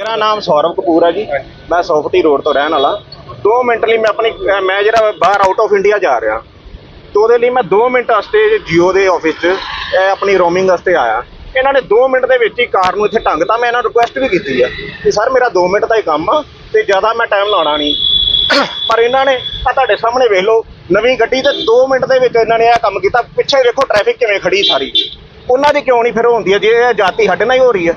ਮੇਰਾ ਨਾਮ ਸੌਰਵ ਕਪੂਰ ਹੈ ਜੀ। ਮੈਂ ਸੌਫਟੀ ਰੋਡ ਤੋਂ ਰਹਿਣ ਵਾਲਾ। 2 ਮਿੰਟ ਲਈ ਮੈਂ ਆਪਣੀ ਮੈਂ ਜਿਹੜਾ ਬਾਹਰ ਆਊਟ ਆਫ ਇੰਡੀਆ ਜਾ ਰਿਹਾ। ਤੇ ਉਹਦੇ ਲਈ ਮੈਂ 2 ਮਿੰਟ ਵਾਸਤੇ ਜੀਓ ਦੇ ਆਫਿਸ 'ਚ ਆਪਣੀ ਰੋਮਿੰਗ ਵਾਸਤੇ ਆਇਆ। ਇਹਨਾਂ ਨੇ 2 ਮਿੰਟ ਦੇ ਵਿੱਚ ਹੀ ਕਾਰ ਨੂੰ ਇੱਥੇ ਟੰਗਤਾ ਮੈਂ ਇਹਨਾਂ ਨੂੰ ਰਿਕੁਐਸਟ ਵੀ ਕੀਤੀ ਆ ਕਿ, ਸਰ, ਮੇਰਾ 2 ਮਿੰਟ ਦਾ ਹੀ ਕੰਮ ਆ ਤੇ ਜ਼ਿਆਦਾ ਮੈਂ ਟਾਈਮ ਲਾਉਣਾ ਨਹੀਂ। ਪਰ ਇਹਨਾਂ ਨੇ ਆ ਤੁਹਾਡੇ ਸਾਹਮਣੇ ਵੇਖ ਲਓ, ਨਵੀਂ ਗੱਡੀ ਤੇ 2 ਮਿੰਟ ਦੇ ਵਿੱਚ ਇਹਨਾਂ ਨੇ ਇਹ ਕੰਮ ਕੀਤਾ। ਪਿੱਛੇ ਦੇਖੋ ਟ੍ਰੈਫਿਕ ਕਿਵੇਂ ਖੜੀ ਸਾਰੀ। ਉਹਨਾਂ ਦੀ ਕਿਉਂ ਨਹੀਂ ਫਿਰ ਹੁੰਦੀ ਹੈ ਜੇ ਇਹ ਜਾਤੀ ਸਾਡੇ ਨਾਲ ਹੀ ਹੋ ਰਹੀ ਹੈ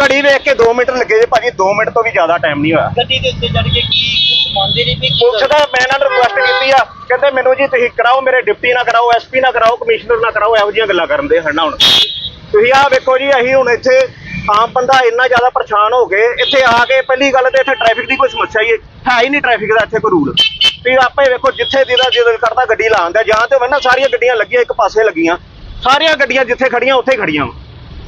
ਘੜੀ ਵੇਖ ਕੇ 2 ਮਿੰਟ ਲੱਗੇ ਜੇ ਭਾਜੀ 2 ਮਿੰਟ ਤੋਂ ਵੀ ਜ਼ਿਆਦਾ ਟਾਈਮ ਨਹੀਂ ਹੋਇਆ। ਗੱਡੀ ਦੇ ਉੱਤੇ ਚੜ ਕੇ ਕੀ ਕੁਝ ਮੰਨਦੇ ਨਹੀਂ ਵੀ ਕੀ ਦਾ ਮੈਂ ਇਹਨਾਂ ਨੂੰ ਰਿਕੁਐਸਟ ਕੀਤੀ ਆ ਕਹਿੰਦੇ ਮੈਨੂੰ ਜੀ ਤੁਸੀਂ ਕਰਾਓ ਮੇਰੇ ਡਿਪਟੀ ਨਾ ਕਰਾਓ ਐਸਪੀ ਨਾ ਕਰਾਓ ਕਮਿਸ਼ਨਰ ਨਾ ਕਰਾਓ ਇਹੋ ਜਿਹੀਆਂ ਗੱਲਾਂ ਕਰਨ ਦੇ ਹਨਾ ਹੁਣ। ਤੁਸੀਂ ਆਹ ਵੇਖੋ ਜੀ ਅਸੀਂ ਹੁਣ ਇੱਥੇ ਆਮ ਬੰਦਾ ਇੰਨਾ ਜ਼ਿਆਦਾ ਪਰੇਸ਼ਾਨ ਹੋ ਗਏ ਇੱਥੇ ਆ ਕੇ ਪਹਿਲੀ ਗੱਲ ਤੇ ਇੱਥੇ ਟ੍ਰੈਫਿਕ ਦੀ ਕੋਈ ਸਮੱਸਿਆ ਹੀ ਹੈ ਹੀ ਨਹੀਂ ਟ੍ਰੈਫਿਕ ਦਾ ਇੱਥੇ ਕੋਈ ਰੂਲ ਤੁਸੀਂ ਆਪੇ ਵੇਖੋ ਜਿੱਥੇ ਜਿਹਦਾ ਜਿਹਦਾ ਕਰਦਾ ਗੱਡੀ ਲਾਉਂਦਾ ਜਾਂ ਤੇ ਵੰਨਾ ਸਾਰੀਆਂ ਗੱਡੀਆਂ ਲੱਗੀਆਂ ਇੱਕ ਪਾਸੇ ਲੱਗੀਆਂ। ਸਾਰੀਆਂ ਗੱਡੀਆਂ ਜਿੱਥੇ ਖੜੀਆਂ ਉੱਥੇ ਖੜੀਆਂ।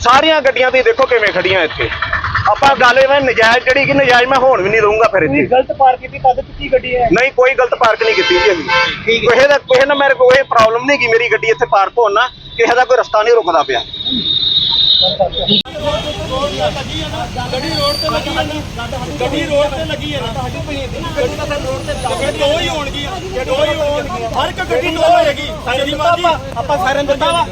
ਸਾਰੀਆਂ ਗੱਡੀਆਂ ਤੁਸੀਂ ਦੇਖੋ ਕਿਵੇਂ ਖੜੀਆਂ ਇੱਥੇ। ਆਪਾਂ ਗੱਲ ਇਹ ਨਜਾਇਜ਼ ਜਿਹੜੀ ਕਿ ਨਜਾਇਜ਼ ਮੈਂ ਹੋਣ ਵੀ ਨਹੀਂ ਦਊਂਗਾ ਫਿਰ ਇੱਥੇ। ਗਲਤ ਪਾਰਕ ਕੀਤੀ ਤਦ ਕਿੱਥੇ ਗੱਡੀ ਹੈ? ਨਹੀਂ ਕੋਈ ਗਲਤ ਪਾਰਕ ਨਹੀਂ ਕੀਤੀ ਜੀ ਅਸੀਂ। ਠੀਕ ਕਿਸੇ ਦਾ ਕਿਸੇ ਨਾਲ ਮੇਰੇ ਕੋਈ ਪ੍ਰੋਬਲਮ ਨਹੀਂ ਕਿ ਮੇਰੀ ਗੱਡੀ ਇੱਥੇ ਪਾਰਕ ਹੋਣ ਨਾ ਕਿਸੇ ਦਾ ਕੋਈ ਰਸਤਾ ਨਹੀਂ ਰੁਕਦਾ ਪਿਆ। ਗੱਡੀ ਰੋਡ ਤੇ ਲੱਗੀ ਹੈ ਨਾ। ਗੱਡੀ ਰੋਡ ਤੇ ਲੱਗੀ ਹੈ ਨਾ। ਗੱਡੀ ਤਾਂ ਰੋਡ ਤੇ ਦੋ ਹੀ ਹੋਣਗੀਆਂ ਦੋ ਹੀ ਹੋਣਗੀਆਂ ਹਰ ਇੱਕ ਗੱਡੀ ਦੋ ਹੋਏਗੀ। ਸਾਡੀ ਮਰਜ਼ੀ ਆਪਾਂ ਸਾਇਰਨ ਦਿੱਤਾ ਵਾ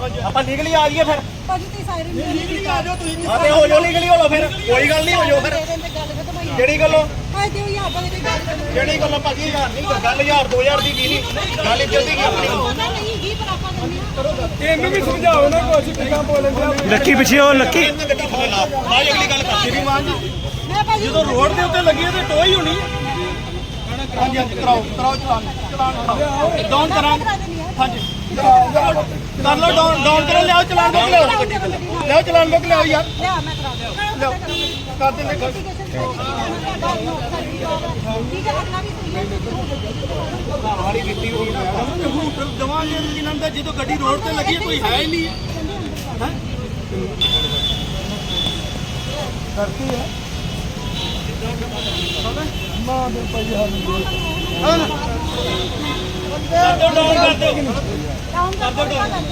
ਆਪਾਂ ਲੀਗਲੀ ਆ ਗਏ ਫਿਰ। ਭਾਜੀ ਤੁਸੀਂ ਸਾਇਰਨ ਦੇ ਲੀਗਲੀ ਆ ਜਾਓ ਤੁਸੀਂ ਹਾਂ ਤੇ ਹੋ ਜਾਓ ਲੀਗਲੀ ਹੋ ਲਓ ਫਿਰ। ਕੋਈ ਗੱਲ ਨਹੀਂ ਹੋ ਜਾਓ ਫਿਰ। ਗੱਲ ਕਿਹੜੀ ਗੱਲੋਂ ਹਾਂ ਤੇ ਉਹ ਯਾਰ ਬਲੇ ਦੀ ਗੱਲ ਕਰੋ ਕਿਹੜੀ ਗੱਲੋਂ ਭਾਜੀ ਹਜ਼ਾਰ ਨਹੀਂ ਗੱਲ ਹਜ਼ਾਰ 2000 ਦੀ ਕੀ ਨਹੀਂ ਗੱਲ ਇੱਜ਼ਤ ਦੀ ਕੀ ਆਪਣੀ? ਨਹੀਂ ਹੀ ਪਰ ਆਪਾਂ ਦਿੰਦੇ ਹਾਂ। ਇਹਨੂੰ ਵੀ ਸਮਝਾਓ ਨਾ ਕੋਈ ਕਿਦਾਂ ਬੋਲਣ ਦੇ ਲੱਕੀ ਪਿੱਛੇ ਉਹ ਲੱਕੀ। ਗੱਡੀ ਥੱਲੇ ਲਾ। ਆ ਅਗਲੀ ਗੱਲ ਕਰ। ਜੀ ਮੈਂ ਭਾਜੀ ਜਦੋਂ ਰੋਡ ਦੇ ਉੱਤੇ ਲੱਗੀ ਹੈ ਤੇ ਟੋਈ ਹੋਣੀ ਹਾਂਜੀ ਹਾਂਜੀ ਕਰਾਓ ਕਰਾਓ ਚਲਾਨ। ਚਲਾਨ ਕਰਾਓ ਡਾਊਨ ਕਰਾਂ ਹਾਂਜੀ। ਕਰ ਲਓ ਡਾਊਨ ਡਾਊਨ ਕਰੋ ਲਿਆਓ ਚਲਾਨ ਬੁੱਕ ਲਿਆਓ ਲਿਆਓ ਚਲਾਨ ਬੁੱਕ ਲਿਆਓ ਯਾਰ ਲਿਆ ਮੈਂ ਕਰਾ ਦਿਆਂ ਲਿਆਓ ਕਰ ਦਿੰਦੇ ਗੱਲ ਠੀਕ ਹੈ ਅਗਲਾ ਵੀ ਸੁਣੀਏ ਵਾਲੀ ਕੀਤੀ ਹੋਈ ਹੈ ਹੂਟਰ ਦਵਾਂਗੇ ਕਿਨਾਂ ਦਾ ਜਦੋਂ ਗੱਡੀ ਰੋਡ ਤੇ ਲੱਗੀ ਹੈ, ਕੋਈ ਹੈ ਹੀ ਨਹੀਂ ਹੈ ਕਰਤੀ ਹੈ ਮਾਂ ਦੇ ਪਈ ਹਾਲ ਕਰ ਦਿਓ ਡਾਊਨ ਕਰ ਦਿਓ ਡਾਊਨ ਕਰ ਦਿਓ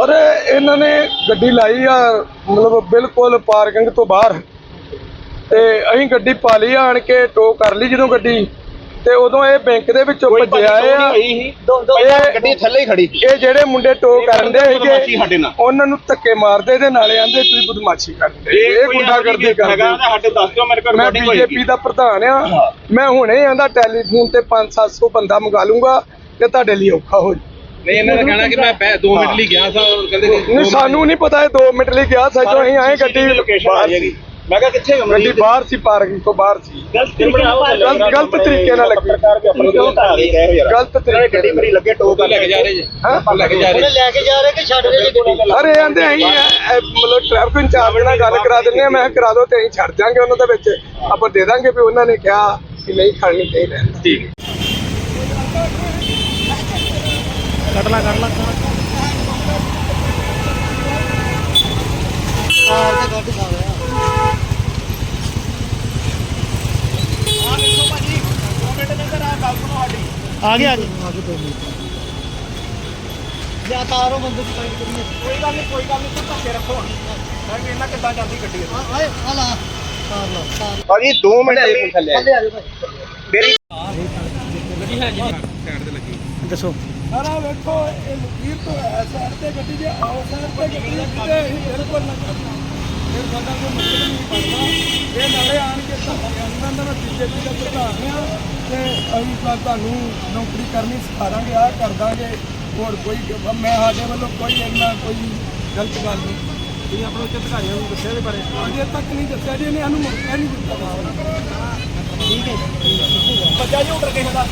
ਸਰ ਇਹਨਾਂ ਨੇ ਗੱਡੀ ਲਾਈ ਆ ਮਤਲਬ ਬਿਲਕੁਲ ਪਾਰਕਿੰਗ ਤੋਂ ਬਾਹਰ। ਤੇ ਅਸੀਂ ਗੱਡੀ ਪਾ ਲਈ ਆਣ ਕੇ ਟੋ ਕਰ ਲਈ ਜਦੋਂ ਗੱਡੀ। ਤੇ ਉਦੋਂ ਇਹ ਬੈਂਕ ਦੇ ਵਿੱਚੋਂ ਭੱਜਿਆ ਆ। ਇਹ ਗੱਡੀ ਥੱਲੇ ਹੀ ਖੜੀ ਇਹ ਜਿਹੜੇ ਮੁੰਡੇ ਟੋ ਕਰਨ ਦੇ ਸੀਗੇ। ਉਹਨਾਂ ਨੂੰ ਧੱਕੇ ਮਾਰਦੇ ਦੇ ਨਾਲੇ ਆਂਦੇ ਤੁਸੀਂ ਬਦਮਾਸ਼ੀ ਕਰਦੇ। ਇਹ ਗੁੰਡਾਗਰਦੀ ਕਰਦੇ। ਤਾਂ ਸਾਡੇ ਦੱਸ ਦਿਓ ਮੇਰੇ ਕੋਲ ਮੈਂ ਬੀਜੇਪੀ। ਦਾ ਪ੍ਰਧਾਨ ਆ। ਮੈਂ ਹੁਣੇ ਆਂਦਾ ਟੈਲੀਫੋਨ ਤੇ 5-700 ਬੰਦਾ ਮੰਗਾ ਲੂੰਗਾ ਤੇ ਤੁਹਾਡੇ ਲਈ ਔਖਾ ਹੋ ਨਹੀਂ ਇਹਨਾਂ ਦਾ ਕਹਿਣਾ ਕਿ ਮੈਂ 2 ਮਿੰਟ ਲਈ ਗਿਆ ਸਾਂ ਔਰ ਕਹਿੰਦੇ ਕਿ ਨਹੀਂ ਸਾਨੂੰ ਨਹੀਂ ਪਤਾ ਇਹ 2 ਮਿੰਟ ਲਈ ਗਿਆ ਸੱਜੋ ਅਸੀਂ ਆਏ ਗੱਡੀ ਬਾਹਰ ਮੈਂ ਕਿਹਾ ਕਿੱਥੇ ਗੱਡੀ ਬਾਹਰ ਸੀ ਪਾਰਕਿੰਗ ਤੋਂ ਬਾਹਰ ਸੀ। ਗਲਤ ਤਰੀਕੇ ਨਾਲ ਗਲਤ- ਗਲਤ ਤਰੀਕੇ ਨਾਲ ਲੱਗੀ। ਗਏ ਗਏ ਗਲਤ ਤਰੀਕੇ ਗੱਡੀ ਮੇਰੀ ਲੱਗੇ ਟੋ ਲੈ ਕੇ ਜਾ ਰਹੇ ਜੀ। ਹਾਂ? ਲੈ ਕੇ ਜਾ ਰਹੇ ਲੈ ਕੇ ਜਾ ਰਹੇ ਕਿ ਛੱਡ ਰਹੇ ਜੀ ਗੱਡੀ ਅਰੇ ਆਂਦੇ ਅਸੀਂ ਇਹ- ਇਹ ਮਤਲਬ ਟ੍ਰੈਫਿਕ ਇੰਚਾਰਜ ਨਾਲ ਗੱਲ ਕਰਾ ਦਿੰਦੇ ਆ ਮੈਂ ਕਰਾ ਦਿਓ ਤੇ ਅਸੀਂ ਛੱਡ ਜਾਾਂਗੇ ਉਹਨਾਂ ਦੇ ਵਿੱਚ। ਆਪਾਂ ਦੇ ਦਾਂਗੇ ਵੀ ਉਹਨਾਂ ਨੇ ਕਿਹਾ ਕਿ ਨਹੀਂ ਖੜਨੀ ਚਾਹੀਦੀ ਠੀਕ। ਆ ਗਿਆ ਜੀ ਜਾਂ ਤਾਰੋ ਬੰਦੇ ਦੀ ਫਾਈਟ ਕਰੀਏ। ਕੋਈ ਗੱਲ ਨਹੀਂ ਕੋਈ ਗੱਲ ਨਹੀਂ ਤੂੰ ਧੱਕੇ ਰੱਖੋ। ਮੈਂ ਵੀ ਇਹਨਾਂ ਕਿੱਦਾਂ ਜਾਂਦੀ ਗੱਡੀ ਆਏ ਆ ਲਾ ਤਾਰ ਲਾ ਤਾਰ ਭਾਜੀ 2 ਮਿੰਟ ਲਈ ਥੱਲੇ ਆ ਭਾਈ ਮੇਰੀ ਦੱਸੋ। ਸਾਰਾ ਵੇਖੋ ਇਹ ਲਕੀਰ ਤੋਂ ਸਾਈਡ ਤੇ ਗੱਡੀ ਦੇ ਆਓ ਸਾਈਡ ਤੇ ਗੱਡੀ ਕਿਤੇ ਅਸੀਂ ਬਿਲਕੁਲ ਨਾ ਫਿਰ ਸਾਡਾ ਕੋਈ ਮਤਲਬ ਨਹੀਂ ਬਣਦਾ। ਇਹ ਨਾਲੇ ਆਣ ਕੇ ਧੱਕਿਆਂ ਦਾ ਮੈਂ ਬੀਜੇਪੀ ਦਾ ਪ੍ਰਧਾਨ ਆ ਤੇ ਅਸੀਂ ਤੁਹਾਨੂੰ ਨੌਕਰੀ ਕਰਨੀ ਸਿਖਾ ਦਾਂਗੇ ਆ ਕਰ ਦਾਂਗੇ। ਹੋਰ ਕੋਈ ਮੈਂ ਸਾਡੇ ਵੱਲੋਂ ਕੋਈ ਇੰਨਾ ਕੋਈ ਗਲਤ ਗੱਲ ਨਹੀਂ। ਤੁਸੀਂ ਆਪਣੇ ਉੱਚ ਅਧਿਕਾਰੀਆਂ ਨੂੰ ਦੱਸਿਆ ਦੇ ਬਾਰੇ? ਅਜੇ ਤੱਕ ਨਹੀਂ ਦੱਸਿਆ ਜੀ ਇਹਨੇ ਸਾਨੂੰ ਮੌਕਾ ਨਹੀਂ ਦਿੱਤਾ। ਬੱਚਾ ਜੀ ਉੱਤਰ ਕਿਸੇ ਦਾ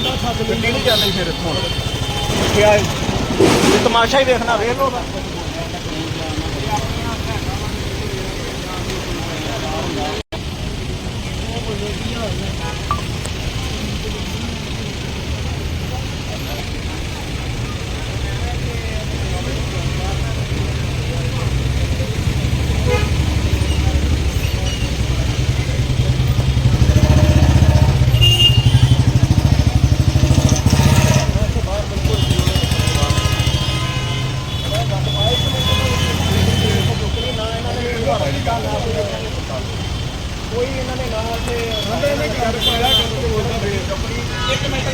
ਗੱਡੀ ਨਹੀਂ ਚੱਲਦੀ ਫਿਰ ਇੱਥੋਂ? ਕਿਹਾ ਤਮਾਸ਼ਾ ਹੀ ਦੇਖਣਾ ਵੇਖ ਲੋ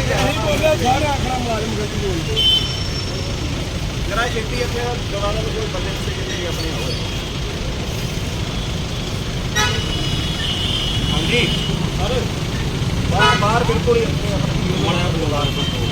ਨਹੀਂ ਬੋਲਿਆ ਸਾਰੇ ਆਖਣਾ ਮੁਲਾਜ਼ਮ ਗੱਡੀ ਬੋਲਦੇ ਜਰਾ ਛੇਤੀ ਇੱਥੇ ਦੁਬਾਰਾ ਨੂੰ ਕੋਈ ਬੰਦੇ ਨੂੰ ਕਿਤੇ ਆਪਣੀ ਹੋਵੇ ਹਾਂਜੀ ਸਰ ਬਾਹਰ ਬਿਲਕੁਲ ਹੀ ਆਪਣੀ ਆਪਣੀ ਬਾਹਰ